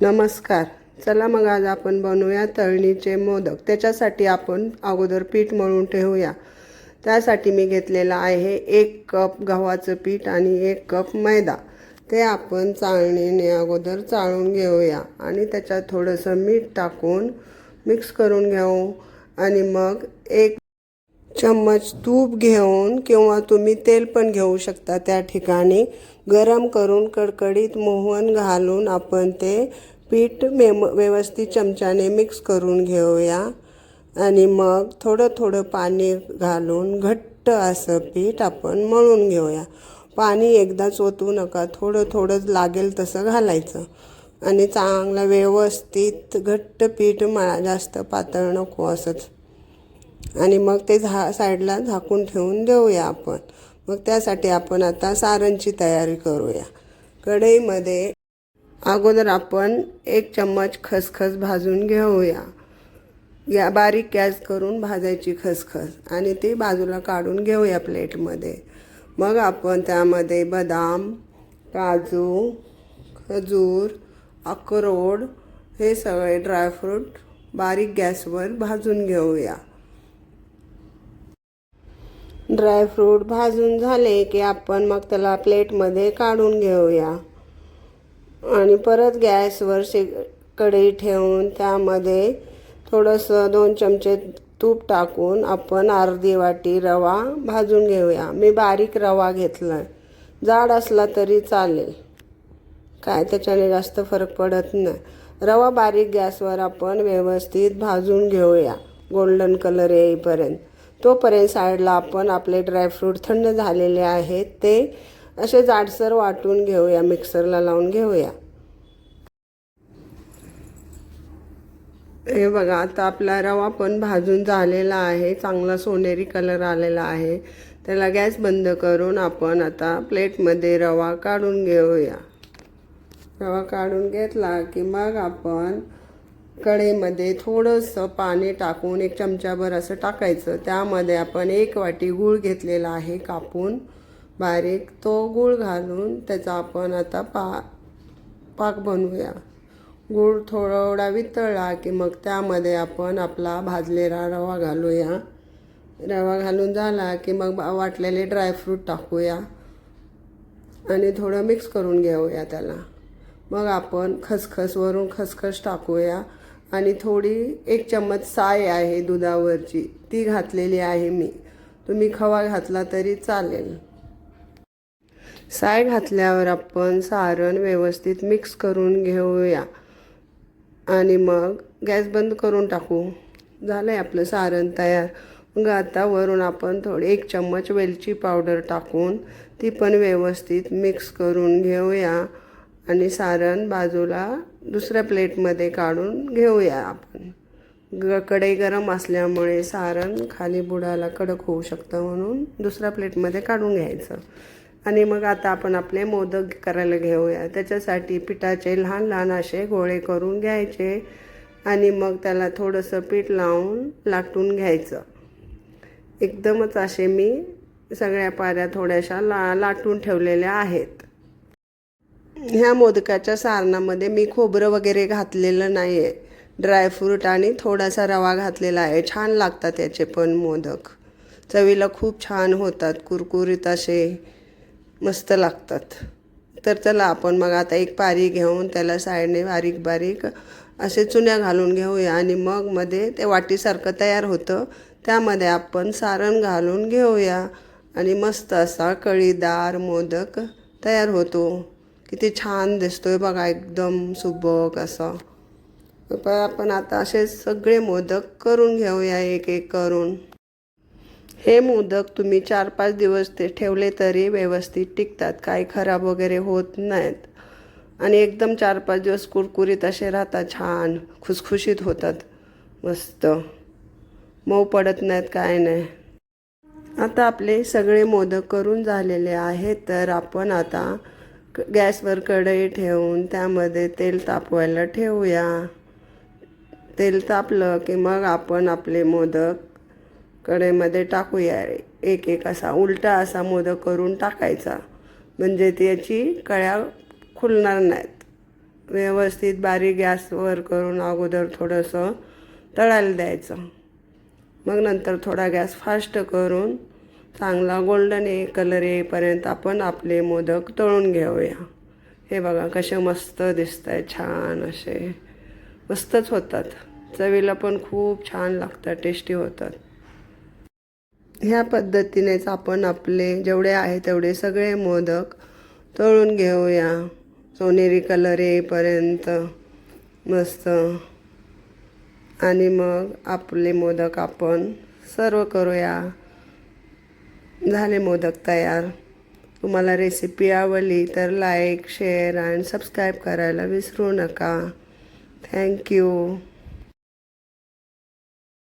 नमस्कार. चला मग आज आपण बनवूया तळणीचे मोदक. त्याच्यासाठी आपण अगोदर पीठ मळून ठेवूया. त्यासाठी मी घेतलेलं आहे एक कप गव्हाचं पीठ आणि एक कप मैदा. ते आपण चाळणीने अगोदर चाळून घेऊया आणि त्याच्यात थोडंसं मीठ टाकून मिक्स करून घेऊ. आणि मग एक चम्मच तूप घेऊन किंवा तुम्ही तेल पण घेऊ शकता त्या ठिकाणी. गरम करून कडकडीत मोहन घालून आपण ते पीठ मेम व्यवस्थित चमच्याने मिक्स करून घेऊया. आणि मग थोडं थोडं पाणी घालून घट्ट असं पीठ आपण मळून घेऊया. पाणी एकदाच ओतू नका थोडं थोडं लागेल तसं घालायचं. आणि चांगलं व्यवस्थित घट्ट पीठ मळा जास्त पातळ नको असंच. आणि मग ते झा साईडला झाकून ठेवून देऊया आपण. मग त्यासाठी आपण आता सारणची तयारी करूया. कढईमध्ये अगोदर आपण एक चम्मच खसखस भाजून घेऊया. या बारीक गॅस करून भाजायची खसखस आणि ती बाजूला काढून घेऊया प्लेटमध्ये. मग आपण त्यामध्ये बदाम काजू खजूर अक्रोड हे सगळे ड्रायफ्रूट बारीक गॅसवर भाजून घेऊया. ड्रायफ्रूट भाजून झाले की आपण मग त्याला प्लेटमध्ये काढून घेऊया. आणि परत गॅसवर शे कढई ठेवून त्यामध्ये थोडंसं दोन चमचे तूप टाकून आपण अर्धी वाटी रवा भाजून घेऊया. मी बारीक रवा घेतला आहे जाड असला तरी चालेल. काय त्याच्याने जास्त फरक पडत नाही. रवा बारीक गॅसवर आपण व्यवस्थित भाजून घेऊया. गोल्डन कलर येईपर्यंत. तोपर्यंत साईडला आपण आपले ड्रायफ्रूट थंड झालेले आहेत ते असे जाडसर वाटून घेऊया मिक्सरला लावून घेऊया. हे बघा आता आपला रवा पण भाजून झालेला आहे चांगला सोनेरी कलर आलेला आहे. त्याला गॅस बंद करून आपण आता प्लेटमध्ये रवा काढून घेऊया. रवा काढून घेतला की मग आपण कढईमध्ये थोडंसं पाणी टाकून एक चमचाभर असं टाकायचं. त्यामध्ये आपण एक वाटी गूळ घेतलेला आहे कापून. बारीक तो गूळ घालून त्याचा आपण आता पा पाक बनवूया. गूळ थोडा वितळला की मग त्यामध्ये आपण आपला भाजलेला रवा घालूया. रवा घालून झाला की मग वाटलेले ड्रायफ्रूट टाकूया. आणि थोडं मिक्स करून घेऊया त्याला. मग आपण खसखसवरून खसखस टाकूया. आणि थोडी एक चम्मच साय आहे दुधावरची. ती घातलेली आहे मी. तुम्ही खवा घातला तरी चालेल. साय घातल्यावर आपण सारण व्यवस्थित मिक्स करून घेऊया. आणि मग गॅस बंद करून टाकू. झालं आहे आपलं सारण तयार. मग आता वरून आपण थोडी एक चम्मच वेलची पावडर टाकून ती पण व्यवस्थित मिक्स करून घेऊया. आणि सारण बाजूला दुसऱ्या प्लेटमध्ये काढून घेऊया आपण. ग कढई गरम असल्यामुळे सारण खाली बुडाला कडक होऊ शकतं म्हणून दुसऱ्या प्लेटमध्ये काढून घ्यायचं. आणि मग आता आपण आपले मोदक करायला घेऊया. त्याच्यासाठी पिठाचे लहान लहान असे गोळे करून घ्यायचे आणि मग त्याला थोडंसं पीठ लावून लाटून घ्यायचं. एकदमच असे मी सगळ्या पाऱ्या थोड्याशा ला लाटून ठेवलेल्या आहेत. ह्या मोदकाच्या सारणामध्ये मी खोबरं वगैरे घातलेलं नाही आहे ड्रायफ्रूट आणि थोडासा रवा घातलेला आहे. छान लागतात याचे पण मोदक. चवीला खूप छान होतात. कुरकुरीत असे मस्त लागतात. तर चला आपण मग आता एक पारी घेऊन त्याला साईडने बारीक बारीक असे चुन्या घालून घेऊया. आणि मग मध्ये ते वाटीसारखं तयार होतं. त्यामध्ये आपण सारण घालून घेऊया. आणि मस्त असा कळीदार मोदक तयार होतो. किती छान दिसतोय बघा एकदम सुबक असं. पण आपण आता असे सगळे मोदक करून घेऊया एक एक करून. हे मोदक तुम्ही चार पाच दिवस ते ठेवले तरी व्यवस्थित टिकतात काही खराब वगैरे होत नाहीत. आणि एकदम चार पाच दिवस कुरकुरीत असे राहतात छान खुसखुशीत होतात मस्त. मऊ पडत नाहीत काय नाही. आता आपले सगळे मोदक करून झालेले आहेत तर आपण आता गॅसवर कढई ठेवून त्यामध्ये तेल तापवायला ठेवूया. तेल तापलं की मग आपण आपले मोदक कढईमध्ये टाकूया. एक एक असा उलटा असा मोदक करून टाकायचा. म्हणजे त्याची कळ्या खुलणार नाहीत. व्यवस्थित बारीक गॅसवर करून अगोदर थोडंसं तळायला द्यायचं. मग नंतर थोडा गॅस फास्ट करून चांगला गोल्डन ये कलर येईपर्यंत आपण आपले मोदक तळून घेऊया. हे बघा कसे मस्त दिसत आहे छान असे. मस्तच होतात. चवीला पण खूप छान लागतात टेस्टी होतात. ह्या पद्धतीनेच आपण आपले जेवढे आहे तेवढे सगळे मोदक तळून घेऊया. सोनेरी कलर येईपर्यंत मस्त. आणि मग आपले मोदक आपण सर्व करूया. झाले मोदक तयार. तुम्हाला रेसिपी आवडली तर लाईक शेअर आणि सबस्क्राईब करायला विसरू नका. थँक्यू